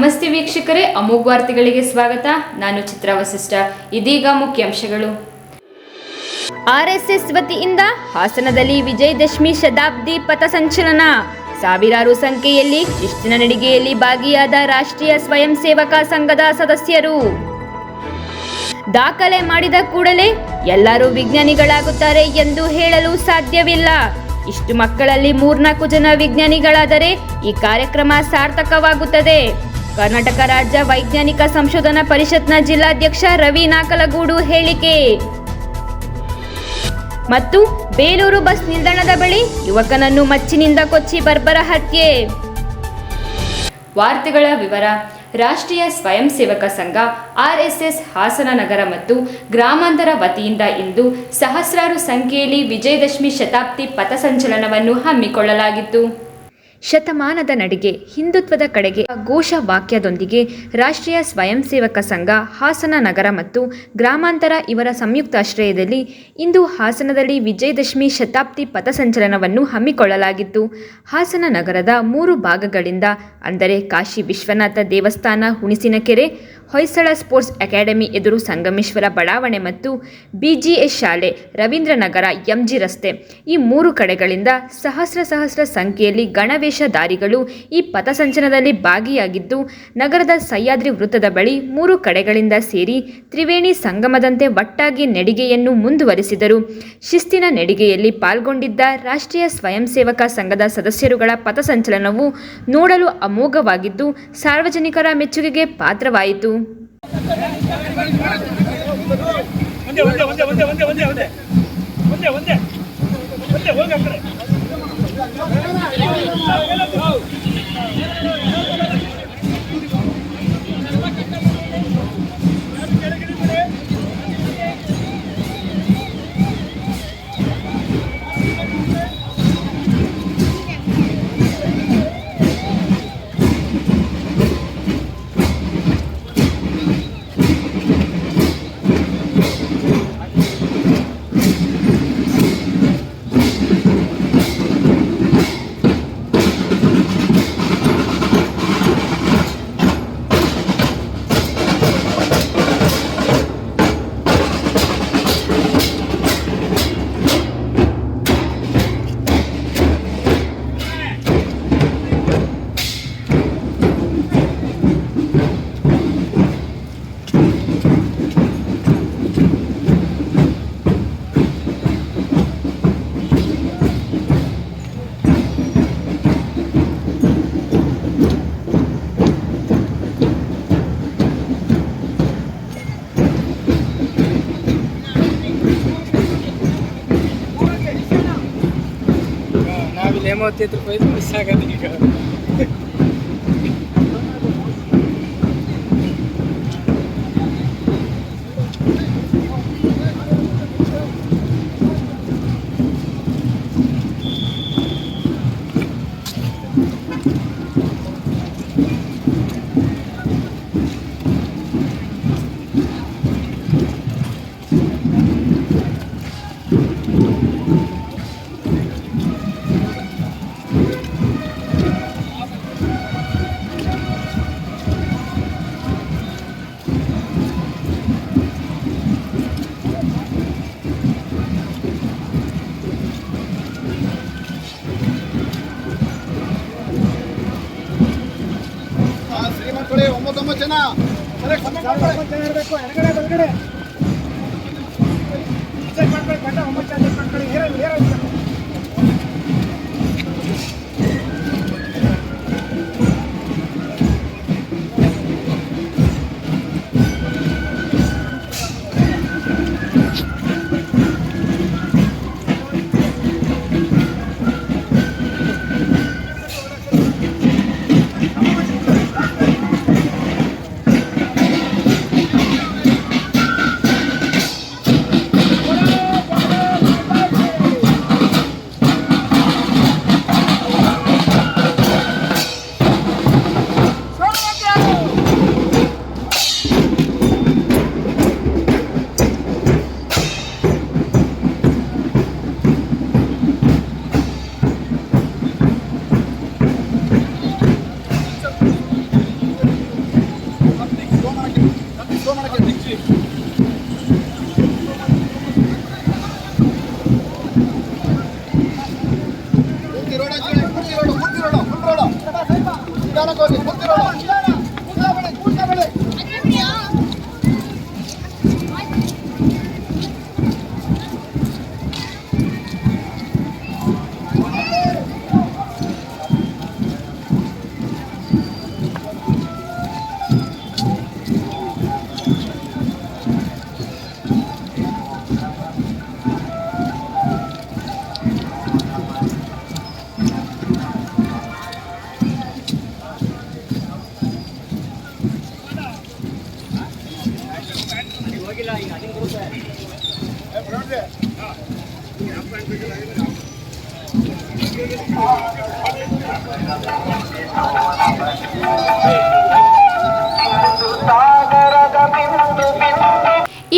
ನಮಸ್ತೆ ವೀಕ್ಷಕರೇ, ಅಮೋಘ ವಾರ್ತೆಗಳಿಗೆ ಸ್ವಾಗತ. ನಾನು ಚಿತ್ರ ವಸಿಷ್ಠ. ಇದೀಗ ಮುಖ್ಯಾಂಶಗಳು. ಆರ್ಎಸ್ಎಸ್ ವತಿಯಿಂದ ಹಾಸನದಲ್ಲಿ ವಿಜಯದಶಮಿ ಶತಾಬ್ದಿ ಪಥಸಂಚಲನ ಸಾವಿರಾರು ಸಂಖ್ಯೆಯಲ್ಲಿ ಶಿಸ್ತಿನ ನಡಿಗೆಯಲ್ಲಿ ಭಾಗಿಯಾದ ರಾಷ್ಟ್ರೀಯ ಸ್ವಯಂ ಸೇವಕ ಸಂಘದ ಸದಸ್ಯರು. ದಾಖಲೆ ಮಾಡಿದ ಕೂಡಲೇ ಎಲ್ಲರೂ ವಿಜ್ಞಾನಿಗಳಾಗುತ್ತಾರೆ ಎಂದು ಹೇಳಲು ಸಾಧ್ಯವಿಲ್ಲ. ಇಷ್ಟು ಮಕ್ಕಳಲ್ಲಿ ಮೂರ್ನಾಲ್ಕು ಜನ ವಿಜ್ಞಾನಿಗಳಾದರೆ ಈ ಕಾರ್ಯಕ್ರಮ ಸಾರ್ಥಕವಾಗುತ್ತದೆ. ಕರ್ನಾಟಕ ರಾಜ್ಯ ವೈಜ್ಞಾನಿಕ ಸಂಶೋಧನಾ ಪರಿಷತ್ನ ಜಿಲ್ಲಾಧ್ಯಕ್ಷ ರವಿ ನಾಕಲಗೂಡು ಹೇಳಿಕೆ. ಮತ್ತು ಬೇಲೂರು ಬಸ್ ನಿಲ್ದಾಣದ ಬಳಿ ಯುವಕನನ್ನು ಮಚ್ಚಿನಿಂದ ಕೊಚ್ಚಿ ಬರ್ಬರ ಹತ್ಯೆ. ವಾರ್ತೆಗಳ ವಿವರ, ರಾಷ್ಟ್ರೀಯ ಸ್ವಯಂ ಸೇವಕ ಸಂಘ, ಆರ್ಎಸ್ಎಸ್ ಹಾಸನ ನಗರ ಮತ್ತು ಗ್ರಾಮಾಂತರ ವತಿಯಿಂದ ಇಂದು ಸಹಸ್ರಾರು ಸಂಖ್ಯೆಯಲ್ಲಿ ವಿಜಯದಶಮಿ ಶತಾಬ್ದಿ ಪಥಸಂಚಲನವನ್ನು ಹಮ್ಮಿಕೊಳ್ಳಲಾಗಿತ್ತು. ಶತಮಾನದ ನಡಿಗೆ ಹಿಂದುತ್ವದ ಕಡೆಗೆ ಘೋಷ ವಾಕ್ಯದೊಂದಿಗೆ ರಾಷ್ಟ್ರೀಯ ಸ್ವಯಂ ಸೇವಕ ಸಂಘ, ಹಾಸನ ನಗರ ಮತ್ತು ಗ್ರಾಮಾಂತರ ಇವರ ಸಂಯುಕ್ತಾಶ್ರಯದಲ್ಲಿ ಇಂದು ಹಾಸನದಲ್ಲಿ ವಿಜಯದಶಮಿ ಶತಾಬ್ದಿ ಪಥಸಂಚಲನವನ್ನು ಹಮ್ಮಿಕೊಳ್ಳಲಾಗಿತ್ತು ಹಾಸನ ನಗರದ ಮೂರು ಭಾಗಗಳಿಂದ ಅಂದರೆ ಕಾಶಿ ವಿಶ್ವನಾಥ ದೇವಸ್ಥಾನ, ಹುಣಸಿನಕೆರೆ, ಹೊಯ್ಸಳ ಸ್ಪೋರ್ಟ್ಸ್ ಅಕಾಡೆಮಿ ಎದುರು ಸಂಗಮೇಶ್ವರ ಬಡಾವಣೆ ಮತ್ತು ಬಿಜಿಎಸ್ ಶಾಲೆ, ರವೀಂದ್ರನಗರ ಎಂಜಿ ರಸ್ತೆ ಈ ಮೂರು ಕಡೆಗಳಿಂದ ಸಹಸ್ರ ಸಹಸ್ರ ಸಂಖ್ಯೆಯಲ್ಲಿ ಗಣವೇಷಧಾರಿಗಳು ಈ ಪಥಸಂಚಲನದಲ್ಲಿ ಭಾಗಿಯಾಗಿದ್ದು ನಗರದ ಸಹ್ಯಾದ್ರಿ ವೃತ್ತದ ಬಳಿ ಮೂರು ಕಡೆಗಳಿಂದ ಸೇರಿ ತ್ರಿವೇಣಿ ಸಂಗಮದಂತೆ ಒಟ್ಟಾಗಿ ನಡಿಗೆಯನ್ನು ಮುಂದುವರಿಸಿದರು ಶಿಸ್ತಿನ ನಡಿಗೆಯಲ್ಲಿ ಪಾಲ್ಗೊಂಡಿದ್ದ ರಾಷ್ಟ್ರೀಯ ಸ್ವಯಂ ಸೇವಕ ಸಂಘದ ಸದಸ್ಯರುಗಳ ಪಥಸಂಚಲನವು ನೋಡಲು ಅಮೋಘವಾಗಿದ್ದು ಸಾರ್ವಜನಿಕರ ಮೆಚ್ಚುಗೆಗೆ ಪಾತ್ರವಾಯಿತು ಒಂದೇ ಒಂದೇ ಒಂದೇ ಒಂದೇ ಒಂದೇ ಒಂದೇ ಒಂದೇ ಒಂದೇ ಒಂದೇ গেল uma outra coisa, mas se a gente తానకోని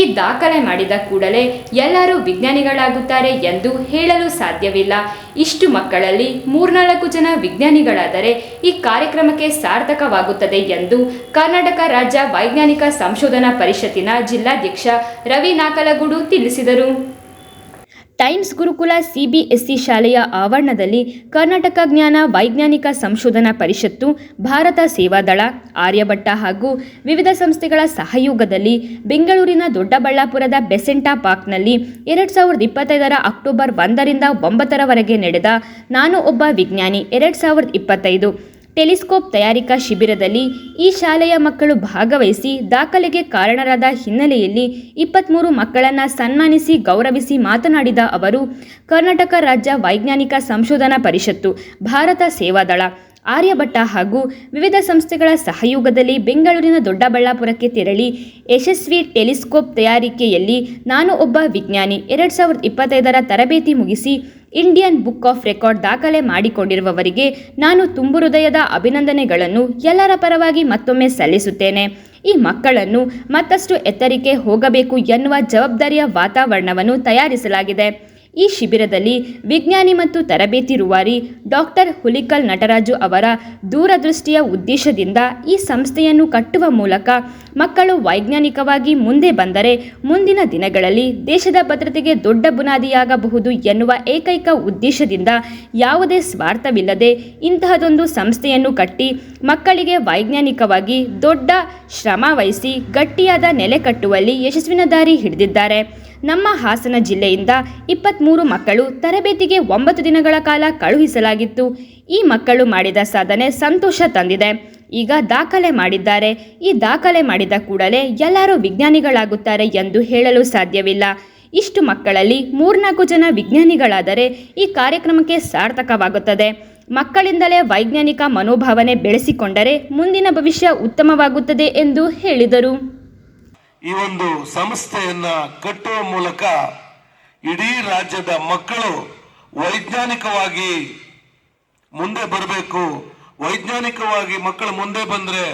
ಈ ದಾಖಲೆ ಮಾಡಿದ ಕೂಡಲೇ ಎಲ್ಲರೂ ವಿಜ್ಞಾನಿಗಳಾಗುತ್ತಾರೆ ಎಂದು ಹೇಳಲು ಸಾಧ್ಯವಿಲ್ಲ. ಇಷ್ಟು ಮಕ್ಕಳಲ್ಲಿ ಮೂರ್ನಾಲ್ಕು ಜನ ವಿಜ್ಞಾನಿಗಳಾದರೆ ಈ ಕಾರ್ಯಕ್ರಮಕ್ಕೆ ಸಾರ್ಥಕವಾಗುತ್ತದೆ ಎಂದು ಕರ್ನಾಟಕ ರಾಜ್ಯ ವೈಜ್ಞಾನಿಕ ಸಂಶೋಧನಾ ಪರಿಷತ್ತಿನ ಜಿಲ್ಲಾಧ್ಯಕ್ಷ ರವಿ ನಾಕಲಗೂಡು ತಿಳಿಸಿದರು. ಟೈಮ್ಸ್ ಗುರುಕುಲ ಸಿಬಿಎಸ್ಇ ಶಾಲೆಯ ಆವರಣದಲ್ಲಿ ಕರ್ನಾಟಕ ಜ್ಞಾನ ವೈಜ್ಞಾನಿಕ ಸಂಶೋಧನಾ ಪರಿಷತ್ತು, ಭಾರತ ಸೇವಾದಳ ಆರ್ಯಭಟ್ಟ ಹಾಗೂ ವಿವಿಧ ಸಂಸ್ಥೆಗಳ ಸಹಯೋಗದಲ್ಲಿ ಬೆಂಗಳೂರಿನ ದೊಡ್ಡಬಳ್ಳಾಪುರದ ಬೆಸೆಂಟಾ ಪಾರ್ಕ್ನಲ್ಲಿ ಎರಡು ಸಾವಿರದ ಇಪ್ಪತ್ತೈದರ ಅಕ್ಟೋಬರ್ ಒಂದರಿಂದ ಒಂಬತ್ತರವರೆಗೆ ನಡೆದ ನಾನು ಒಬ್ಬ ವಿಜ್ಞಾನಿ ಎರಡು ಸಾವಿರದ ಇಪ್ಪತ್ತೈದು ಟೆಲಿಸ್ಕೋಪ್ ತಯಾರಿಕಾ ಶಿಬಿರದಲ್ಲಿ ಈ ಶಾಲೆಯ ಮಕ್ಕಳು ಭಾಗವಹಿಸಿ ದಾಖಲೆಗೆ ಕಾರಣರಾದ ಹಿನ್ನೆಲೆಯಲ್ಲಿ ಇಪ್ಪತ್ತ್ಮೂರು ಮಕ್ಕಳನ್ನು ಸನ್ಮಾನಿಸಿ ಗೌರವಿಸಿ ಮಾತನಾಡಿದ ಅವರು, ಕರ್ನಾಟಕ ರಾಜ್ಯ ವೈಜ್ಞಾನಿಕ ಸಂಶೋಧನಾ ಪರಿಷತ್ತು, ಭಾರತ ಸೇವಾದಳ, ಆರ್ಯಭಟ್ಟ ಹಾಗೂ ವಿವಿಧ ಸಂಸ್ಥೆಗಳ ಸಹಯೋಗದಲ್ಲಿ ಬೆಂಗಳೂರಿನ ದೊಡ್ಡಬಳ್ಳಾಪುರಕ್ಕೆ ತೆರಳಿ ಯಶಸ್ವಿ ಟೆಲಿಸ್ಕೋಪ್ ತಯಾರಿಕೆಯಲ್ಲಿ ನಾನು ಒಬ್ಬ ವಿಜ್ಞಾನಿ. ಎರಡು ಸಾವಿರದ ಇಪ್ಪತ್ತೈದರ ತರಬೇತಿ ಮುಗಿಸಿ ಇಂಡಿಯನ್ ಬುಕ್ ಆಫ್ ರೆಕಾರ್ಡ್ ದಾಖಲೆ ಮಾಡಿಕೊಂಡಿರುವವರಿಗೆ ನಾನು ತುಂಬು ಹೃದಯದ ಅಭಿನಂದನೆಗಳನ್ನು ಎಲ್ಲರ ಪರವಾಗಿ ಮತ್ತೊಮ್ಮೆ ಸಲ್ಲಿಸುತ್ತೇನೆ. ಈ ಮಕ್ಕಳನ್ನು ಮತ್ತಷ್ಟು ಎತ್ತರಿಕೆ ಹೋಗಬೇಕು ಎನ್ನುವ ಜವಾಬ್ದಾರಿಯ ವಾತಾವರಣವನ್ನು ತಯಾರಿಸಲಾಗಿದೆ. ಈ ಶಿಬಿರದಲ್ಲಿ ವಿಜ್ಞಾನಿ ಮತ್ತು ತರಬೇತಿ ರುವಾರಿ ಡಾಕ್ಟರ್ ಹುಲಿಕಲ್ ನಟರಾಜು ಅವರ ದೂರದೃಷ್ಟಿಯ ಉದ್ದೇಶದಿಂದ ಈ ಸಂಸ್ಥೆಯನ್ನು ಕಟ್ಟುವ ಮೂಲಕ ಮಕ್ಕಳು ವೈಜ್ಞಾನಿಕವಾಗಿ ಮುಂದೆ ಬಂದರೆ ಮುಂದಿನ ದಿನಗಳಲ್ಲಿ ದೇಶದ ಭದ್ರತೆಗೆ ದೊಡ್ಡ ಬುನಾದಿಯಾಗಬಹುದು ಎನ್ನುವ ಏಕೈಕ ಉದ್ದೇಶದಿಂದ ಯಾವುದೇ ಸ್ವಾರ್ಥವಿಲ್ಲದೆ ಇಂತಹದೊಂದು ಸಂಸ್ಥೆಯನ್ನು ಕಟ್ಟಿ ಮಕ್ಕಳಿಗೆ ವೈಜ್ಞಾನಿಕವಾಗಿ ದೊಡ್ಡ ಶ್ರಮ ಗಟ್ಟಿಯಾದ ನೆಲೆ ಕಟ್ಟುವಲ್ಲಿ ಯಶಸ್ವಿನ ದಾರಿ ಹಿಡಿದಿದ್ದಾರೆ. ನಮ್ಮ ಹಾಸನ ಜಿಲ್ಲೆಯಿಂದ ಇಪ್ಪತ್ತ್ಮೂರು ಮಕ್ಕಳು ತರಬೇತಿಗೆ ಒಂಬತ್ತು ದಿನಗಳ ಕಾಲ ಕಳುಹಿಸಲಾಗಿತ್ತು. ಈ ಮಕ್ಕಳು ಮಾಡಿದ ಸಾಧನೆ ಸಂತೋಷ ತಂದಿದೆ. ಈಗ ದಾಖಲೆ ಮಾಡಿದ್ದಾರೆ. ಈ ದಾಖಲೆ ಮಾಡಿದ ಕೂಡಲೇ ಎಲ್ಲರೂ ವಿಜ್ಞಾನಿಗಳಾಗುತ್ತಾರೆ ಎಂದು ಹೇಳಲು ಸಾಧ್ಯವಿಲ್ಲ. ಇಷ್ಟು ಮಕ್ಕಳಲ್ಲಿ ಮೂರ್ನಾಲ್ಕು ಜನ ವಿಜ್ಞಾನಿಗಳಾದರೆ ಈ ಕಾರ್ಯಕ್ರಮಕ್ಕೆ ಸಾರ್ಥಕವಾಗುತ್ತದೆ. ಮಕ್ಕಳಿಂದಲೇ ವೈಜ್ಞಾನಿಕ ಮನೋಭಾವನೆ ಬೆಳೆಸಿಕೊಂಡರೆ ಮುಂದಿನ ಭವಿಷ್ಯ ಉತ್ತಮವಾಗುತ್ತದೆ ಎಂದು ಹೇಳಿದರು. ಈ ಒಂದು ಸಂಸ್ಥೆಯನ್ನ ಕಟ್ಟುವ ಮೂಲಕ ಇಡೀ ರಾಜ್ಯದ ಮಕ್ಕಳು ವೈಜ್ಞಾನಿಕವಾಗಿ ಮುಂದೆ ಬರಬೇಕು. ವೈಜ್ಞಾನಿಕವಾಗಿ ಮಕ್ಕಳು ಮುಂದೆ ಬಂದ್ರೆ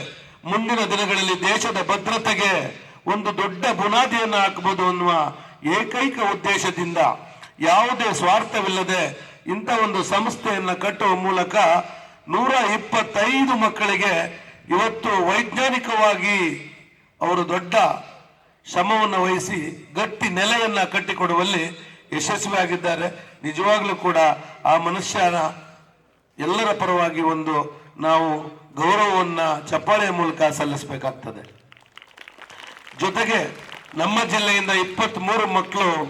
ಮುಂದಿನ ದಿನಗಳಲ್ಲಿ ದೇಶದ ಭದ್ರತೆಗೆ ಒಂದು ದೊಡ್ಡ ಬುನಾದಿಯನ್ನು ಹಾಕಬಹುದು ಅನ್ನುವ ಏಕೈಕ ಉದ್ದೇಶದಿಂದ ಯಾವುದೇ ಸ್ವಾರ್ಥವಿಲ್ಲದೆ ಇಂಥ ಒಂದು ಸಂಸ್ಥೆಯನ್ನು ಕಟ್ಟುವ ಮೂಲಕ ನೂರ ಇಪ್ಪತ್ತೈದು ಮಕ್ಕಳಿಗೆ ಇವತ್ತು ವೈಜ್ಞಾನಿಕವಾಗಿ ಅವರು ದೊಡ್ಡ ಶ್ರಮವನ್ನು ವಹಿಸಿ ಗಟ್ಟಿ ನೆಲೆಯನ್ನ ಕಟ್ಟಿಕೊಡುವಲ್ಲಿ ಯಶಸ್ವಿಯಾಗಿದ್ದಾರೆ. ನಿಜವಾಗ್ಲೂ ಕೂಡ ಆ ಮನುಷ್ಯನ ಎಲ್ಲರ ಪರವಾಗಿ ಒಂದು ನಾವು ಗೌರವವನ್ನ ಚಪ್ಪಾಳೆಯ ಮೂಲಕ ಸಲ್ಲಿಸಬೇಕಾಗ್ತದೆ. ಜೊತೆಗೆ ನಮ್ಮ ಜಿಲ್ಲೆಯಿಂದ ಇಪ್ಪತ್ತ್ ಮೂರು ಮಕ್ಕಳು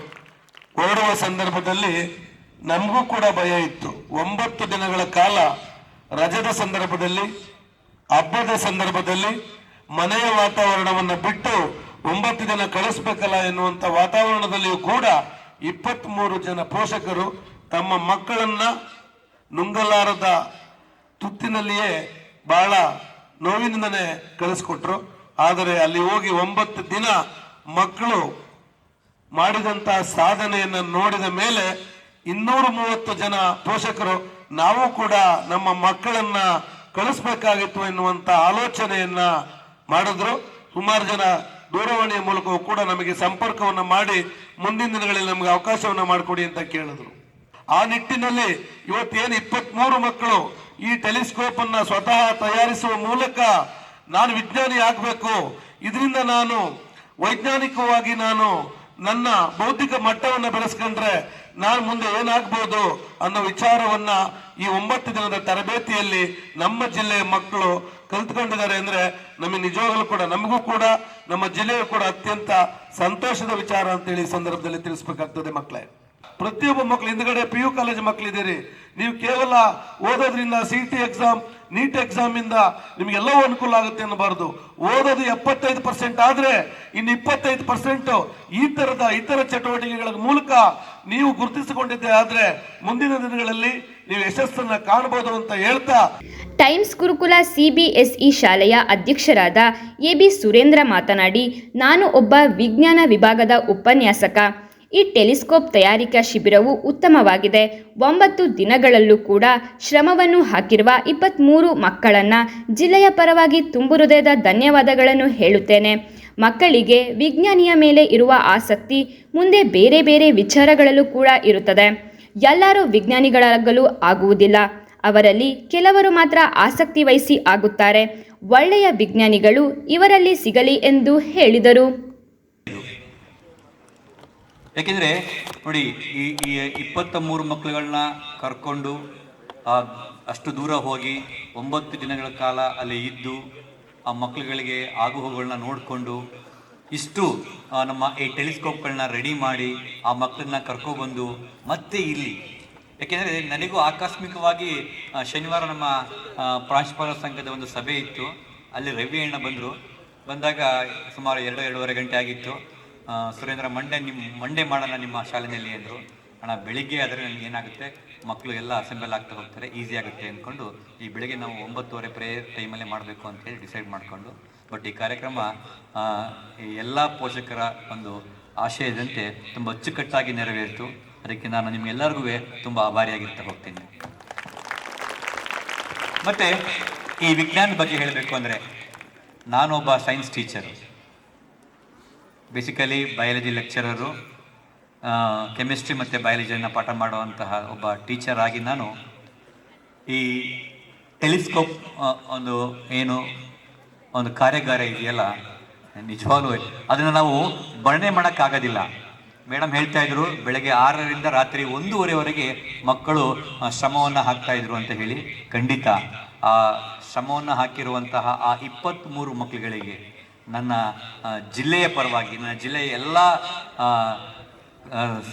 ಹೊರಡುವ ಸಂದರ್ಭದಲ್ಲಿ ನಮಗೂ ಕೂಡ ಭಯ ಇತ್ತು. ಒಂಬತ್ತು ದಿನಗಳ ಕಾಲ ರಜದ ಸಂದರ್ಭದಲ್ಲಿ, ಹಬ್ಬದ ಸಂದರ್ಭದಲ್ಲಿ ಮನೆಯ ವಾತಾವರಣವನ್ನು ಬಿಟ್ಟು ಒಂಬತ್ತು ದಿನ ಕಳಿಸ್ಬೇಕಲ್ಲ ಎನ್ನುವಂತ ವಾತಾವರಣದಲ್ಲಿಯೂ ಕೂಡ ಇಪ್ಪತ್ತ್ ಮೂರು ಜನ ಪೋಷಕರು ತಮ್ಮ ಮಕ್ಕಳನ್ನ ನುಂಗಲಾರದ ತುತ್ತಿನಲ್ಲಿಯೇ ಬಹಳ ನೋವಿನಿಂದನೇ ಕಳಿಸ್ಕೊಟ್ರು. ಆದರೆ ಅಲ್ಲಿ ಹೋಗಿ ಒಂಬತ್ತು ದಿನ ಮಕ್ಕಳು ಮಾಡಿದಂತಹ ಸಾಧನೆಯನ್ನು ನೋಡಿದ ಮೇಲೆ ಇನ್ನೂರ ಮೂವತ್ತು ಜನ ಪೋಷಕರು, ನಾವು ಕೂಡ ನಮ್ಮ ಮಕ್ಕಳನ್ನ ಕಳಿಸ್ಬೇಕಾಗಿತ್ತು ಎನ್ನುವಂತ ಆಲೋಚನೆಯನ್ನ ಮಾಡಿದ್ರು. ಸುಮಾರು ಜನ ದೂರವಾಣಿಯ ಮೂಲಕವೂ ಕೂಡ ನಮಗೆ ಸಂಪರ್ಕವನ್ನು ಮಾಡಿ ಮುಂದಿನ ದಿನಗಳಲ್ಲಿ ನಮಗೆ ಅವಕಾಶವನ್ನ ಮಾಡಿಕೊಡಿ ಅಂತ ಕೇಳಿದ್ರು. ಆ ನಿಟ್ಟಿನಲ್ಲಿ ಇವತ್ತೇನು ಇಪ್ಪತ್ಮೂರು ಮಕ್ಕಳು ಈ ಟೆಲಿಸ್ಕೋಪ್ ಅನ್ನ ಸ್ವತಃ ತಯಾರಿಸುವ ಮೂಲಕ ನಾನು ವಿಜ್ಞಾನಿ ಆಗಬೇಕು. ಇದರಿಂದ ನಾನು ವೈಜ್ಞಾನಿಕವಾಗಿ ನಾನು ನನ್ನ ಬೌದ್ಧಿಕ ಮಟ್ಟವನ್ನು ಬೆಳೆಸ್ಕೊಂಡ್ರೆ ನಾನು ಮುಂದೆ ಏನಾಗ್ಬೋದು ಅನ್ನೋ ವಿಚಾರವನ್ನ ಈ ಒಂಬತ್ತು ದಿನದ ತರಬೇತಿಯಲ್ಲಿ ನಮ್ಮ ಜಿಲ್ಲೆಯ ಮಕ್ಕಳು ಕಲ್ತ್ಕೊಂಡಿದ್ದಾರೆ ಅಂದ್ರೆ ನಮಗೆ ನಿಜವಾಗಲೂ ಕೂಡ, ನಮಗೂ ಕೂಡ, ನಮ್ಮ ಜಿಲ್ಲೆಯು ಕೂಡ ಅತ್ಯಂತ ಸಂತೋಷದ ವಿಚಾರ ಅಂತೇಳಿ ಈ ಸಂದರ್ಭದಲ್ಲಿ ತಿಳಿಸ್ಬೇಕಾಗ್ತದೆ ಮಕ್ಕಳೇ. ಪ್ರತಿಯೊಬ್ಬ ಮಕ್ಕಳು ಹಿಂದ್ಗಡೆ ಪಿ ಯು ಕಾಲೇಜ್ ಮಕ್ಕಳಿದ್ದೀರಿ ನೀವು ಕೇವಲ ಓದೋದ್ರಿಂದ C T exam NEET exam ಇಂದ ನಿಮ್ಗೆಲ್ಲವೂ ಅನುಕೂಲ ಆಗುತ್ತೆ ಅನ್ನಬಾರ್ದು. ಓದೋದು ಎಪ್ಪತ್ತೈದು ಪರ್ಸೆಂಟ್ ಆದ್ರೆ ಇನ್ನು ಇಪ್ಪತ್ತೈದು ಪರ್ಸೆಂಟ್ ಈ ತರದ ಇತರ ಚಟುವಟಿಕೆಗಳ ಮೂಲಕ ನೀವು ಗುರುತಿಸಿಕೊಂಡಿದ್ದೆ ಆದ್ರೆ ಮುಂದಿನ ದಿನಗಳಲ್ಲಿ ನೀವು ಯಶಸ್ಸನ್ನ ಕಾಣಬಹುದು ಅಂತ ಹೇಳ್ತಾ ಟೈಮ್ಸ್ ಗುರುಕುಲ ಸಿಬಿಎಸ್ಇ ಶಾಲೆಯ ಅಧ್ಯಕ್ಷರಾದ ಎ ಬಿ ಸುರೇಂದ್ರ ಮಾತನಾಡಿ, ನಾನು ಒಬ್ಬ ವಿಜ್ಞಾನ ವಿಭಾಗದ ಉಪನ್ಯಾಸಕ. ಈ ಟೆಲಿಸ್ಕೋಪ್ ತಯಾರಿಕಾ ಶಿಬಿರವು ಉತ್ತಮವಾಗಿದೆ. ಒಂಬತ್ತು ದಿನಗಳಲ್ಲೂ ಕೂಡ ಶ್ರಮವನ್ನು ಹಾಕಿರುವ ಇಪ್ಪತ್ತ್ಮೂರು ಮಕ್ಕಳನ್ನು ಜಿಲ್ಲೆಯ ಪರವಾಗಿ ತುಂಬು ಹೃದಯದ ಧನ್ಯವಾದಗಳನ್ನು ಹೇಳುತ್ತೇನೆ. ಮಕ್ಕಳಿಗೆ ವಿಜ್ಞಾನಿಯ ಮೇಲೆ ಇರುವ ಆಸಕ್ತಿ, ಮುಂದೆ ಬೇರೆ ಬೇರೆ ವಿಚಾರಗಳಲ್ಲೂ ಕೂಡ ಇರುತ್ತದೆ. ಎಲ್ಲರೂ ವಿಜ್ಞಾನಿಗಳಾಗಲು ಆಗುವುದಿಲ್ಲ. ಅವರಲ್ಲಿ ಕೆಲವರು ಮಾತ್ರ ಆಸಕ್ತಿ ವಹಿಸಿ ಆಗುತ್ತಾರೆ. ಒಳ್ಳೆಯ ವಿಜ್ಞಾನಿಗಳು ಇವರಲ್ಲಿ ಸಿಗಲಿ ಎಂದು ಹೇಳಿದರು. ಯಾಕೆಂದರೆ ನೋಡಿ, ಈ ಈ ಇಪ್ಪತ್ತ ಮೂರು ಮಕ್ಕಳುಗಳನ್ನ ಕರ್ಕೊಂಡು ಅಷ್ಟು ದೂರ ಹೋಗಿ ಒಂಬತ್ತು ದಿನಗಳ ಕಾಲ ಅಲ್ಲಿ ಇದ್ದು, ಆ ಮಕ್ಕಳುಗಳಿಗೆ ಆಗುಹೋಗಳನ್ನ ನೋಡಿಕೊಂಡು ಇಷ್ಟು ನಮ್ಮ ಈ ಟೆಲಿಸ್ಕೋಪ್ಗಳನ್ನ ರೆಡಿ ಮಾಡಿ ಆ ಮಕ್ಕಳನ್ನ ಕರ್ಕೊಬಂದು ಮತ್ತೆ ಇಲ್ಲಿ ಯಾಕೆಂದರೆ ನನಗೂ ಆಕಸ್ಮಿಕವಾಗಿ ಶನಿವಾರ ನಮ್ಮ ಪ್ರಾಂಶುಪಾಲ ಸಂಘದ ಒಂದು ಸಭೆ ಇತ್ತು. ಅಲ್ಲಿ ರವಿ ಅಣ್ಣ ಬಂದರು. ಬಂದಾಗ ಸುಮಾರು ಎರಡು, ಎರಡೂವರೆ ಗಂಟೆ ಆಗಿತ್ತು. ಸುರೇಂದ್ರ, ಮಂಡೆ ನಿಮ್ಮ ಮಂಡೆ ಮಾಡೋಣ ನಿಮ್ಮ ಶಾಲೆಯಲ್ಲಿ ಅಂದರು. ಅಣ್ಣ, ಬೆಳಿಗ್ಗೆ ಆದರೆ ನನಗೆ ಏನಾಗುತ್ತೆ? ಮಕ್ಕಳು ಎಲ್ಲ ಅಸೆಂಬಲ್ ಆಗ್ತಾ ಹೋಗ್ತಾರೆ, ಈಸಿ ಆಗುತ್ತೆ ಅಂದ್ಕೊಂಡು ಈ ಬೆಳಿಗ್ಗೆ ನಾವು ಒಂಬತ್ತುವರೆ ಪ್ರೇಯರ್ ಟೈಮಲ್ಲೇ ಮಾಡಬೇಕು ಅಂತೇಳಿ ಡಿಸೈಡ್ ಮಾಡಿಕೊಂಡು ಬಟ್ ಈ ಕಾರ್ಯಕ್ರಮ ಎಲ್ಲ ಪೋಷಕರ ಒಂದು ಆಶಯದಂತೆ ತುಂಬ ಅಚ್ಚುಕಟ್ಟಾಗಿ ನೆರವೇರಿತು. ಅದಕ್ಕೆ ನಾನು ನಿಮ್ಗೆಲ್ಲರಿಗೂ ತುಂಬ ಆಭಾರಿಯಾಗಿರ್ತಾ ಹೋಗ್ತೀನಿ. ಮತ್ತು ಈ ವಿಜ್ಞಾನದ ಬಗ್ಗೆ ಹೇಳಬೇಕು ಅಂದರೆ ನಾನೊಬ್ಬ science teacher. Basically biology lecturer chemistry ಮತ್ತು ಬಯಾಲಜಿಯನ್ನು ಪಾಠ ಮಾಡುವಂತಹ ಒಬ್ಬ ಟೀಚರ್ ಆಗಿ ನಾನು ಈ ಟೆಲಿಸ್ಕೋಪ್ ಒಂದು ಏನು ಒಂದು ಕಾರ್ಯಾಗಾರ ಇದೆಯಲ್ಲ? ನಿಜವಾಗ್ಲೂ ಅದನ್ನು ನಾವು ಬಣ್ಣೆ ಮಾಡೋಕ್ಕಾಗೋದಿಲ್ಲ. ಮೇಡಮ್ ಹೇಳ್ತಾ ಇದ್ರು, ಬೆಳಗ್ಗೆ ಆರರಿಂದ ರಾತ್ರಿ ಒಂದೂವರೆವರೆಗೆ ಮಕ್ಕಳು ಶ್ರಮವನ್ನು ಹಾಕ್ತಾ ಇದ್ರು ಅಂತ ಹೇಳಿ. ಖಂಡಿತ. ಆ, ಶ್ರಮವನ್ನು ಹಾಕಿರುವಂತಹ ಆ ಇಪ್ಪತ್ತ್ಮೂರು ಮಕ್ಕಳುಗಳಿಗೆ ನನ್ನ ಜಿಲ್ಲೆಯ ಪರವಾಗಿ, ನನ್ನ ಜಿಲ್ಲೆಯ ಎಲ್ಲ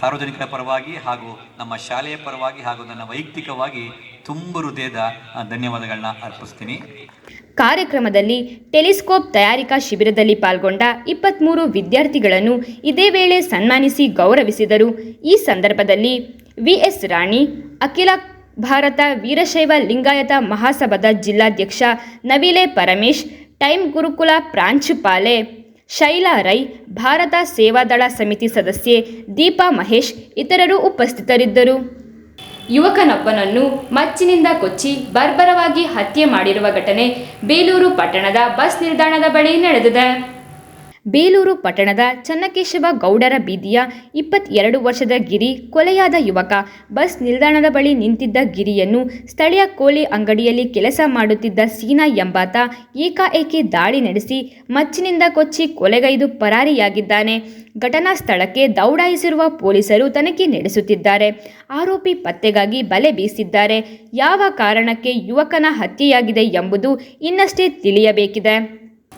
ಸಾರ್ವಜನಿಕರ ಪರವಾಗಿ ಹಾಗೂ ನಮ್ಮ ಶಾಲೆಯ ಪರವಾಗಿ ಹಾಗೂ ನನ್ನ ವೈಯಕ್ತಿಕವಾಗಿ ತುಂಬ ಹೃದಯದ ಧನ್ಯವಾದಗಳನ್ನ ಅರ್ಪಿಸ್ತೀನಿ. ಕಾರ್ಯಕ್ರಮದಲ್ಲಿ ಟೆಲಿಸ್ಕೋಪ್ ತಯಾರಿಕಾ ಶಿಬಿರದಲ್ಲಿ ಪಾಲ್ಗೊಂಡ ಇಪ್ಪತ್ತ್ಮೂರು ವಿದ್ಯಾರ್ಥಿಗಳನ್ನು ಇದೇ ವೇಳೆ ಸನ್ಮಾನಿಸಿ ಗೌರವಿಸಿದರು. ಈ ಸಂದರ್ಭದಲ್ಲಿ ವಿಎಸ್ ರಾಣಿ, ಅಖಿಲ ಭಾರತ ವೀರಶೈವ ಲಿಂಗಾಯತ ಮಹಾಸಭಾದ ಜಿಲ್ಲಾಧ್ಯಕ್ಷ ನವಿಲೆ ಪರಮೇಶ್, ಟೈಮ್ ಗುರುಕುಲ ಪ್ರಾಂಶುಪಾಲೆ ಶೈಲಾ ರೈ, ಭಾರತ ಸೇವಾದಳ ಸಮಿತಿ ಸದಸ್ಯೆ ದೀಪಾ ಮಹೇಶ್, ಇತರರು ಉಪಸ್ಥಿತರಿದ್ದರು. ಯುವಕನೊಬ್ಬನನ್ನು ಮಚ್ಚಿನಿಂದ ಕೊಚ್ಚಿ ಬರ್ಬರವಾಗಿ ಹತ್ಯೆ ಮಾಡಿರುವ ಘಟನೆ ಬೇಲೂರು ಪಟ್ಟಣದ ಬಸ್ ನಿಲ್ದಾಣದ ಬಳಿ ನಡೆದಿದೆ. ಬೇಲೂರು ಪಟ್ಟಣದ ಚನ್ನಕೇಶವ ಗೌಡರ ಬೀದಿಯ ಇಪ್ಪತ್ತೆರಡು ವರ್ಷದ ಗಿರಿ ಕೊಲೆಯಾದ ಯುವಕ ಬಸ್ ನಿಲ್ದಾಣದ ಬಳಿ ನಿಂತಿದ್ದ ಗಿರಿಯನ್ನು ಸ್ಥಳೀಯ ಕೋಳಿ ಅಂಗಡಿಯಲ್ಲಿ ಕೆಲಸ ಮಾಡುತ್ತಿದ್ದ ಸೀನಾ ಎಂಬಾತ ಏಕಾಏಕಿ ದಾಳಿ ನಡೆಸಿ ಮಚ್ಚಿನಿಂದ ಕೊಚ್ಚಿ ಕೊಲೆಗೈದು ಪರಾರಿಯಾಗಿದ್ದಾನೆ. ಘಟನಾ ಸ್ಥಳಕ್ಕೆ ದೌಡಾಯಿಸಿರುವ ಪೊಲೀಸರು ತನಿಖೆ ನಡೆಸುತ್ತಿದ್ದಾರೆ. ಆರೋಪಿ ಪತ್ತೆಗಾಗಿ ಬಲೆ ಬೀಸಿದ್ದಾರೆ. ಯಾವ ಕಾರಣಕ್ಕೆ ಯುವಕನ ಹತ್ಯೆಯಾಗಿದೆ ಎಂಬುದು ಇನ್ನಷ್ಟೇ ತಿಳಿಯಬೇಕಿದೆ.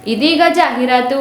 ಇದೀಗ ಜಾಹೀರಾತು.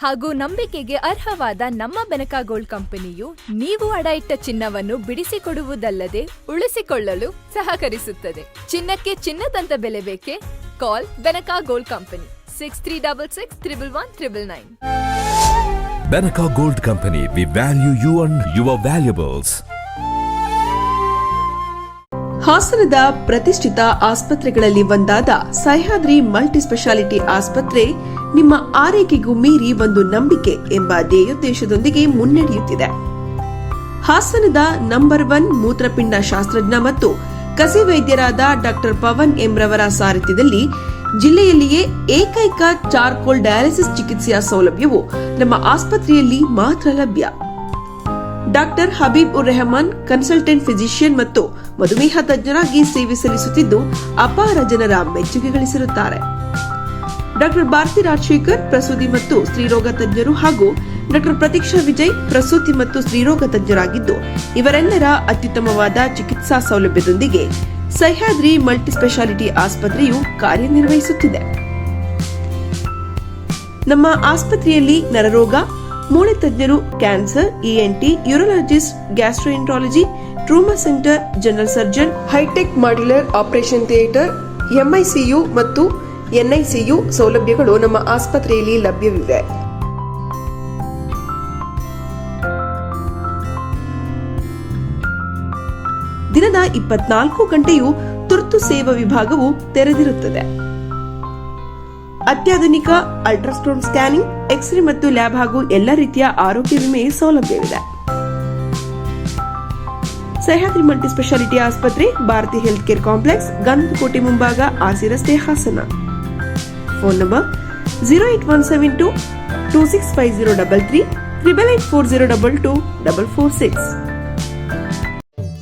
ಹಾಗೂ ನಂಬಿಕೆಗೆ ಅರ್ಹವಾದ ನಮ್ಮ ಬೆನಕ ಗೋಲ್ಡ್ ಕಂಪನಿಯು ನೀವು ಅಡ ಇಟ್ಟ ಚಿನ್ನವನ್ನು ಬಿಡಿಸಿಕೊಡುವುದಲ್ಲದೆ ಉಳಿಸಿಕೊಳ್ಳಲು ಸಹಕರಿಸುತ್ತದೆ. ಚಿನ್ನಕ್ಕೆ ಚಿನ್ನದಂತ ಬೆಲೆ ಬೇಕೆ? Call Benaka gold company six three double six triple one triple nine Benaka gold Company, we value you and your valuables. ಹಾಸನದ ಪ್ರತಿಷ್ಠಿತ ಆಸ್ಪತ್ರೆಗಳಲ್ಲಿ ಒಂದಾದ ಸಹ್ಯಾದ್ರಿ ಮಲ್ಟಿ ಸ್ಪೆಷಾಲಿಟಿ ಆಸ್ಪತ್ರೆ ನಿಮ್ಮ ಆರೈಕೆಗೂ ಮೀರಿ ಒಂದು ನಂಬಿಕೆ ಎಂಬ ಧ್ಯೇಯೋದ್ದೇಶದೊಂದಿಗೆ ಮುನ್ನಡೆಯುತ್ತಿದೆ. ಹಾಸನದ ನಂಬರ್ ಒನ್ ಮೂತ್ರಪಿಂಡ ಶಾಸ್ತ್ರಜ್ಞ ಮತ್ತು ಕಸಿ ವೈದ್ಯರಾದ ಡಾಕ್ಟರ್ ಪವನ್ ಎಂರವರ ಸಾರಥ್ಯದಲ್ಲಿ ಜಿಲ್ಲೆಯಲ್ಲಿಯೇ ಏಕೈಕ ಚಾರ್ಕೋಲ್ ಡಯಾಲಿಸಿಸ್ ಚಿಕಿತ್ಸೆಯ ಸೌಲಭ್ಯವು ನಮ್ಮ ಆಸ್ಪತ್ರೆಯಲ್ಲಿ ಮಾತ್ರ ಲಭ್ಯ. ಡಾಕ್ಟರ್ ಹಬೀಬ್ ಉರ್ ರೆಹಮಾನ್, ಕನ್ಸಲ್ಟೆಂಟ್ ಫಿಸಿಷಿಯನ್ ಮತ್ತು ಮಧುಮೇಹ ತಜ್ಞರಾಗಿ ಸೇವೆ ಸಲ್ಲಿಸುತ್ತಿದ್ದು, ಅಪಾರ ಜನರ ಮೆಚ್ಚುಗೆ ಗಳಿಸಿರುತ್ತಾರೆ ಡಾಕ್ಟರ್ ಭಾರತಿ ರಾಜಶೇಖರ್, ಪ್ರಸೂತಿ ಮತ್ತು ಸ್ತ್ರೀರೋಗ ತಜ್ಞರು ಹಾಗೂ ಡಾಕ್ಟರ್ ಪ್ರತೀಕ್ಷಾ ವಿಜಯ್, ಪ್ರಸೂತಿ ಮತ್ತು ಸ್ತ್ರೀರೋಗ ತಜ್ಞರಾಗಿದ್ದು, ಇವರೆಲ್ಲರ ಅತ್ಯುತ್ತಮವಾದ ಚಿಕಿತ್ಸಾ ಸೌಲಭ್ಯದೊಂದಿಗೆ ಸಹ್ಯಾದ್ರಿ ಮಲ್ಟಿಸ್ಪೆಷಾಲಿಟಿ ಆಸ್ಪತ್ರೆಯು ಕಾರ್ಯನಿರ್ವಹಿಸುತ್ತಿದೆ. ನಮ್ಮ ಆಸ್ಪತ್ರೆಯಲ್ಲಿ ನರರೋಗ ಮೂಳೆ ತಜ್ಞರು, cancer ENT urologist, gastroenterology, trauma centre, general surgeon, high tech modular operation theatre, MICU ಮತ್ತು ಎನ್ಐಸಿಯು ಸೌಲಭ್ಯಗಳು ನಮ್ಮ ಆಸ್ಪತ್ರೆಯಲ್ಲಿ ಲಭ್ಯವಿವೆ. ದಿನದ ಇಪ್ಪತ್ನಾಲ್ಕು ಗಂಟೆಯೂ ತುರ್ತು ಸೇವಾ ವಿಭಾಗವು ತೆರೆದಿರುತ್ತದೆ. ಅತ್ಯಾಧುನಿಕ ಅಲ್ಟ್ರಾಸ್ಟೋನ್ ಸ್ಕ್ಯಾನಿಂಗ್, ಎಕ್ಸ್ರೇ ಮತ್ತು ಲ್ಯಾಬ್ ಹಾಗೂ ಎಲ್ಲ ರೀತಿಯ ಆರೋಗ್ಯ ವಿಮೆ ಸೌಲಭ್ಯವಿದೆ. ಸಹ್ಯಾದ್ರಿ ಮಲ್ಟಿ ಸ್ಪೆಷಾಲಿಟಿ ಆಸ್ಪತ್ರೆ, Bharati health care complex Gandhakote ಮುಂಭಾಗ, ಆರ್ಸಿ ರಸ್ತೆ, Hassan. Phone number zero eight one seven two two six five zero double three, triple eight four zero double two double four six.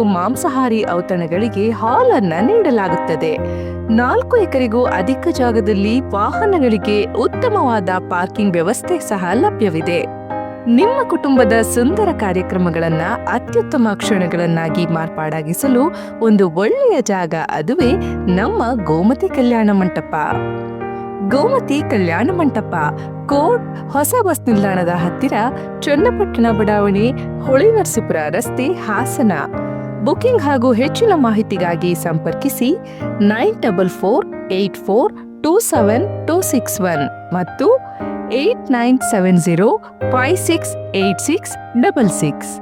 ಮಾಂಸಾಹಾರಿ ಔತಣಗಳಿಗೆ ಹಾಲ್ ಅನ್ನ ನೀಡಲಾಗುತ್ತದೆ. ನಾಲ್ಕು ಎಕರೆಗೂ ಅಧಿಕ ಜಾಗದಲ್ಲಿ ವಾಹನಗಳಿಗೆ ಉತ್ತಮವಾದ ಪಾರ್ಕಿಂಗ್ ವ್ಯವಸ್ಥೆ ಸಹ ಲಭ್ಯವಿದೆ. ನಿಮ್ಮ ಕುಟುಂಬದ ಸುಂದರ ಕಾರ್ಯಕ್ರಮಗಳನ್ನ ಅತ್ಯುತ್ತಮ ಕ್ಷಣಗಳನ್ನಾಗಿ ಮಾರ್ಪಾಡಾಗಿಸಲು ಒಂದು ಒಳ್ಳೆಯ ಜಾಗ ಅದುವೇ ನಮ್ಮ ಗೋಮತಿ ಕಲ್ಯಾಣ ಮಂಟಪ. ಗೋಮತಿ ಕಲ್ಯಾಣ ಮಂಟಪ, ಕೋಟ್, ಹೊಸ ಬಸ್ ನಿಲ್ದಾಣದ ಹತ್ತಿರ ಚನ್ನಪಟ್ಟಣ ಬಡಾವಣೆ ಹೊಳೆನರಸೀಪುರ ರಸ್ತೆ ಹಾಸನ. ಬುಕಿಂಗ್ ಹಾಗೂ ಹೆಚ್ಚಿನ ಮಾಹಿತಿಗಾಗಿ ಸಂಪರ್ಕಿಸಿ nine double four, eight four, two seven, two six one ಮತ್ತು eight nine seven zero, five six, eight six, double six.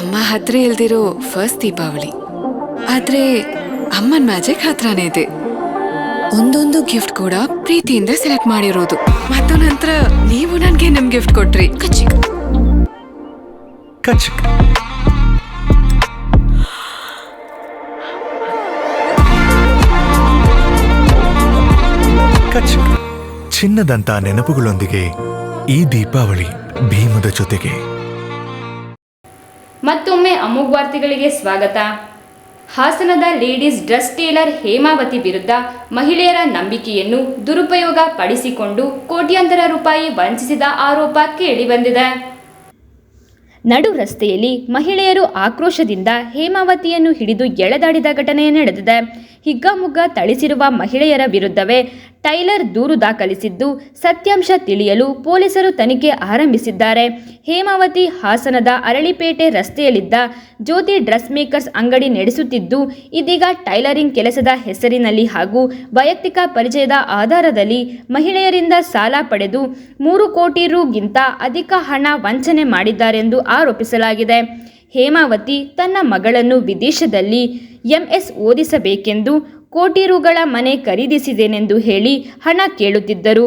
ಅಮ್ಮ ಹತ್ರ ಇಲ್ದಿರೋ ಫಸ್ಟ್ ದೀಪಾವಳಿ. ಆದ್ರೆ ಅಮ್ಮನ್ ಮ್ಯಾಜಿಕ್ ಹತ್ರನೇ ಇದೆ. ಒಂದೊಂದು ಗಿಫ್ಟ್ ಕೂಡ ಪ್ರೀತಿಯಿಂದ ಸೆಲೆಕ್ಟ್ ಮಾಡಿರೋದು. ಮತ್ತು ನಂತರ ನೀವು ನನಗೆ ನಿಮ್ ಗಿಫ್ಟ್ ಕೊಟ್ರಿ. ಕಚಿಕ್ ಕಚಿಕ್ ಕಚಿಕ್ ಚಿನ್ನದಂತ ನೆನಪುಗಳೊಂದಿಗೆ ಈ ದೀಪಾವಳಿ ಭೀಮದ ಜೊತೆಗೆ. ಮತ್ತೊಮ್ಮೆ ಅಮೋಘ ವಾರ್ತೆಗಳಿಗೆ ಸ್ವಾಗತ. ಹಾಸನದ ಲೇಡೀಸ್ ಡ್ರೆಸ್ ಟೇಲರ್ ಹೇಮಾವತಿ ವಿರುದ್ಧ ಮಹಿಳೆಯರ ನಂಬಿಕೆಯನ್ನು ದುರುಪಯೋಗ ಪಡಿಸಿಕೊಂಡು ಕೋಟ್ಯಾಂತರ ರೂಪಾಯಿ ವಂಚಿಸಿದ ಆರೋಪ ಕೇಳಿಬಂದಿದೆ ನಡು ರಸ್ತೆಯಲ್ಲಿ ಮಹಿಳೆಯರು ಆಕ್ರೋಶದಿಂದ ಹೇಮಾವತಿಯನ್ನು ಹಿಡಿದು ಎಳೆದಾಡಿದ ಘಟನೆ ನಡೆದಿದೆ. ಹಿಗ್ಗಾಮುಗ್ಗ ಥಳಿಸಿರುವ ಮಹಿಳೆಯರ ವಿರುದ್ಧವೇ ಟೈಲರ್ ದೂರು ದಾಖಲಿಸಿದ್ದು ಸತ್ಯಾಂಶ ತಿಳಿಯಲು ಪೊಲೀಸರು ತನಿಖೆ ಆರಂಭಿಸಿದ್ದಾರೆ. ಹೇಮಾವತಿ ಹಾಸನದ ಅರಳಿಪೇಟೆ ರಸ್ತೆಯಲ್ಲಿದ್ದ ಜ್ಯೋತಿ ಡ್ರೆಸ್ ಮೇಕರ್ಸ್ ಅಂಗಡಿ ನಡೆಸುತ್ತಿದ್ದು, ಇದೀಗ ಟೈಲರಿಂಗ್ ಕೆಲಸದ ಹೆಸರಿನಲ್ಲಿ ಹಾಗೂ ವೈಯಕ್ತಿಕ ಪರಿಚಯದ ಆಧಾರದಲ್ಲಿ ಮಹಿಳೆಯರಿಂದ ಸಾಲ ಪಡೆದು ಮೂರು ಕೋಟಿ ರುಗಿಂತ ಅಧಿಕ ಹಣ ವಂಚನೆ ಮಾಡಿದ್ದಾರೆಂದು ಆರೋಪಿಸಲಾಗಿದೆ. ಹೇಮಾವತಿ ತನ್ನ ಮಗಳನ್ನು ವಿದೇಶದಲ್ಲಿ ಎಂಎಸ್ ಓದಿಸಬೇಕೆಂದು ಕೋಟಿ ರುಗಳ ಮನೆ ಖರೀದಿಸಿದೆನೆಂದು ಹೇಳಿ ಹಣ ಕೇಳುತ್ತಿದ್ದರು.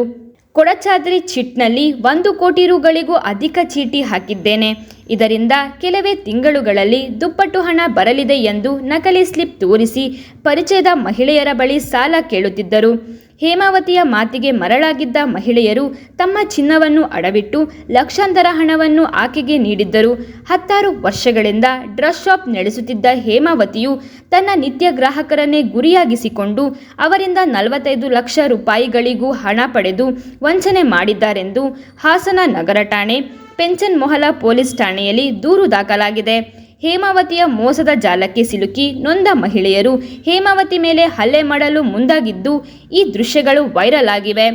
ಕೊಡಚಾದ್ರಿ ಚಿಟ್ನಲ್ಲಿ ಒಂದು ಕೋಟಿ ರುಗಳಿಗೂ ಅಧಿಕ ಚೀಟಿ ಹಾಕಿದ್ದೇನೆ. ಇದರಿಂದ ಕೆಲವೇ ತಿಂಗಳುಗಳಲ್ಲಿ ದುಪ್ಪಟ್ಟು ಹಣ ಬರಲಿದೆ ಎಂದು ನಕಲಿ ಸ್ಲಿಪ್ ತೋರಿಸಿ ಪರಿಚಯದ ಮಹಿಳೆಯರ ಬಳಿ ಸಾಲ ಕೇಳುತ್ತಿದ್ದರು. ಹೇಮಾವತಿಯ ಮಾತಿಗೆ ಮರಳಾಗಿದ್ದ ಮಹಿಳೆಯರು ತಮ್ಮ ಚಿನ್ನವನ್ನು ಅಡವಿಟ್ಟು ಲಕ್ಷಾಂತರ ಹಣವನ್ನು ಆಕೆಗೆ ನೀಡಿದ್ದರು. ಹತ್ತಾರು ವರ್ಷಗಳಿಂದ ಡ್ರೆಸ್ ಶಾಪ್ ನಡೆಸುತ್ತಿದ್ದ ಹೇಮಾವತಿಯು ತನ್ನ ನಿತ್ಯ ಗ್ರಾಹಕರನ್ನೇ ಗುರಿಯಾಗಿಸಿಕೊಂಡು ಅವರಿಂದ ನಲವತ್ತೈದು ಲಕ್ಷ ರೂಪಾಯಿಗಳಿಗೂ ಹಣ ಪಡೆದು ವಂಚನೆ ಮಾಡಿದ್ದಾರೆಂದು ಹಾಸನ ನಗರ ಠಾಣೆ ಪೆನ್ಷನ್ ಮೊಹಲಾ ಪೊಲೀಸ್ ಠಾಣೆಯಲ್ಲಿ ದೂರು ದಾಖಲಾಗಿದೆ. ಹೇಮಾವತಿಯ ಮೋಸದ ಜಾಲಕ್ಕೆ ಸಿಲುಕಿ ನೊಂದ ಮಹಿಳೆಯರು ಹೇಮಾವತಿ ಮೇಲೆ ಹಲ್ಲೆ ಮಾಡಲು ಮುಂದಾಗಿದ್ದು, ಈ ದೃಶ್ಯಗಳು ವೈರಲ್ ಆಗಿವೆ.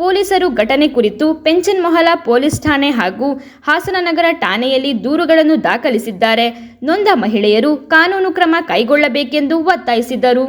ಪೊಲೀಸರು ಘಟನೆ ಕುರಿತು ಪೆನ್ಷನ್ ಮೊಹಲ ಪೊಲೀಸ್ ಠಾಣೆ ಹಾಗೂ ಹಾಸನ ನಗರ ಠಾಣೆಯಲ್ಲಿ ದೂರುಗಳನ್ನು ದಾಖಲಿಸಿದ್ದಾರೆ. ನೊಂದ ಮಹಿಳೆಯರು ಕಾನೂನು ಕ್ರಮ ಕೈಗೊಳ್ಳಬೇಕೆಂದು ಒತ್ತಾಯಿಸಿದರು.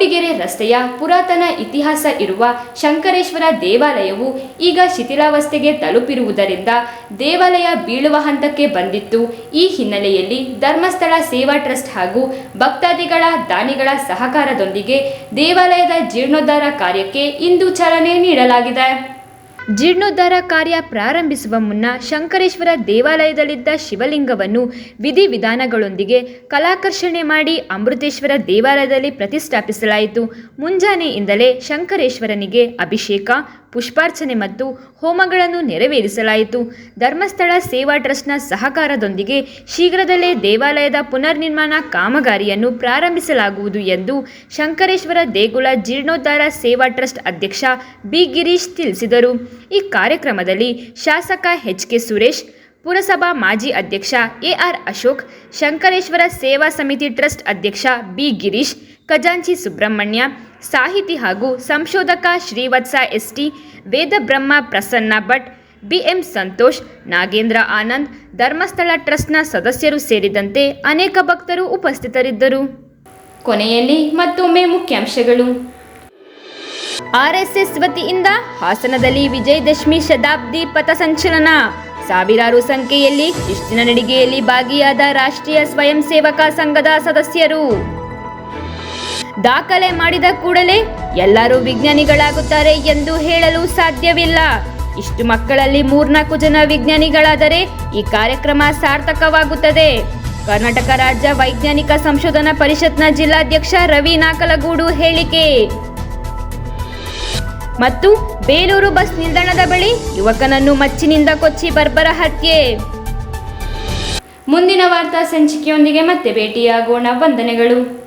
ಮೂಡಿಗೆರೆ ರಸ್ತೆಯ ಪುರಾತನ ಇತಿಹಾಸ ಇರುವ ಶಂಕರೇಶ್ವರ ದೇವಾಲಯವು ಈಗ ಶಿಥಿಲಾವಸ್ಥೆಗೆ ತಲುಪಿರುವುದರಿಂದ ದೇವಾಲಯ ಬೀಳುವ ಹಂತಕ್ಕೆ ಬಂದಿತ್ತು. ಈ ಹಿನ್ನೆಲೆಯಲ್ಲಿ ಧರ್ಮಸ್ಥಳ ಸೇವಾ ಟ್ರಸ್ಟ್ ಹಾಗೂ ಭಕ್ತಾದಿಗಳ ದಾನಿಗಳ ಸಹಕಾರದೊಂದಿಗೆ ದೇವಾಲಯದ ಜೀರ್ಣೋದ್ಧಾರ ಕಾರ್ಯಕ್ಕೆ ಇಂದು ಚಾಲನೆ ನೀಡಲಾಗಿದೆ. ಜೀರ್ಣೋದ್ಧಾರ ಕಾರ್ಯ ಪ್ರಾರಂಭಿಸುವ ಮುನ್ನ ಶಂಕರೇಶ್ವರ ದೇವಾಲಯದಲ್ಲಿದ್ದ ಶಿವಲಿಂಗವನ್ನು ವಿಧಿವಿಧಾನಗಳೊಂದಿಗೆ ಕಲಾಕರ್ಷಣೆ ಮಾಡಿ ಅಮೃತೇಶ್ವರ ದೇವಾಲಯದಲ್ಲಿ ಪ್ರತಿಷ್ಠಾಪಿಸಲಾಯಿತು. ಮುಂಜಾನೆಯಿಂದಲೇ ಶಂಕರೇಶ್ವರನಿಗೆ ಅಭಿಷೇಕ ಪುಷ್ಪಾರ್ಚನೆ ಮತ್ತು ಹೋಮಗಳನ್ನು ನೆರವೇರಿಸಲಾಯಿತು. ಧರ್ಮಸ್ಥಳ ಸೇವಾ ಟ್ರಸ್ಟ್ನ ಸಹಕಾರದೊಂದಿಗೆ ಶೀಘ್ರದಲ್ಲೇ ದೇವಾಲಯದ ಪುನರ್ನಿರ್ಮಾಣ ಕಾಮಗಾರಿಯನ್ನು ಪ್ರಾರಂಭಿಸಲಾಗುವುದು ಎಂದು ಶಂಕರೇಶ್ವರ ದೇಗುಲ ಜೀರ್ಣೋದ್ಧಾರ ಸೇವಾ ಟ್ರಸ್ಟ್ ಅಧ್ಯಕ್ಷ ಬಿ ಗಿರೀಶ್ ತಿಳಿಸಿದರು. ಈ ಕಾರ್ಯಕ್ರಮದಲ್ಲಿ ಶಾಸಕ ಎಚ್ ಕೆ ಸುರೇಶ್, ಪುರಸಭಾ ಮಾಜಿ ಅಧ್ಯಕ್ಷ ಎಆರ್ ಅಶೋಕ್, ಶಂಕರೇಶ್ವರ ಸೇವಾ ಸಮಿತಿ ಟ್ರಸ್ಟ್ ಅಧ್ಯಕ್ಷ ಬಿ ಗಿರೀಶ್, ಖಜಾಂಚಿ ಸುಬ್ರಹ್ಮಣ್ಯ ಸಾಹಿತಿ ಹಾಗೂ ಸಂಶೋಧಕ ಶ್ರೀವತ್ಸ ಎಸ್ಟಿ ವೇದಬ್ರಹ್ಮ ಪ್ರಸನ್ನ ಭಟ್, ಬಿಎಂ ಸಂತೋಷ್, ನಾಗೇಂದ್ರ ಆನಂದ್, ಧರ್ಮಸ್ಥಳ ಟ್ರಸ್ಟ್ನ ಸದಸ್ಯರು ಸೇರಿದಂತೆ ಅನೇಕ ಭಕ್ತರು ಉಪಸ್ಥಿತರಿದ್ದರು. ಕೊನೆಯಲ್ಲಿ ಮತ್ತೊಮ್ಮೆ ಮುಖ್ಯಾಂಶಗಳು. ಆರ್ಎಸ್ಎಸ್ ವತಿಯಿಂದ ಹಾಸನದಲ್ಲಿ ವಿಜಯದಶಮಿ ಶತಾಬ್ದಿ ಪಥಸಂಚಲನ ಸಾವಿರಾರು ಸಂಖ್ಯೆಯಲ್ಲಿ ಶಿಸ್ತಿನ ನಡಿಗೆಯಲ್ಲಿ ಭಾಗಿಯಾದ ರಾಷ್ಟ್ರೀಯ ಸ್ವಯಂ ಸೇವಕ ಸಂಘದ ಸದಸ್ಯರು. ದಾಖಲೆ ಮಾಡಿದ ಕೂಡಲೇ ಎಲ್ಲರೂ ವಿಜ್ಞಾನಿಗಳಾಗುತ್ತಾರೆ ಎಂದು ಹೇಳಲು ಸಾಧ್ಯವಿಲ್ಲ. ಇಷ್ಟು ಮಕ್ಕಳಲ್ಲಿ ಮೂರ್ನಾಲ್ಕು ಜನ ವಿಜ್ಞಾನಿಗಳಾದರೆ ಈ ಕಾರ್ಯಕ್ರಮ ಸಾರ್ಥಕವಾಗುತ್ತದೆ. ಕರ್ನಾಟಕ ರಾಜ್ಯ ವೈಜ್ಞಾನಿಕ ಸಂಶೋಧನಾ ಪರಿಷತ್ನ ಜಿಲ್ಲಾಧ್ಯಕ್ಷ ರವಿ ನಾಕಲಗೂಡು ಹೇಳಿಕೆ. ಮತ್ತು ಬೇಲೂರು ಬಸ್ ನಿಲ್ದಾಣದ ಬಳಿ ಯುವಕನನ್ನು ಮಚ್ಚಿನಿಂದ ಕೊಚ್ಚಿ ಬರ್ಬರ ಹತ್ಯೆ. ಮುಂದಿನ ವಾರ್ತಾ ಸಂಚಿಕೆಯೊಂದಿಗೆ ಮತ್ತೆ ಭೇಟಿಯಾಗೋಣ. ವಂದನೆಗಳು.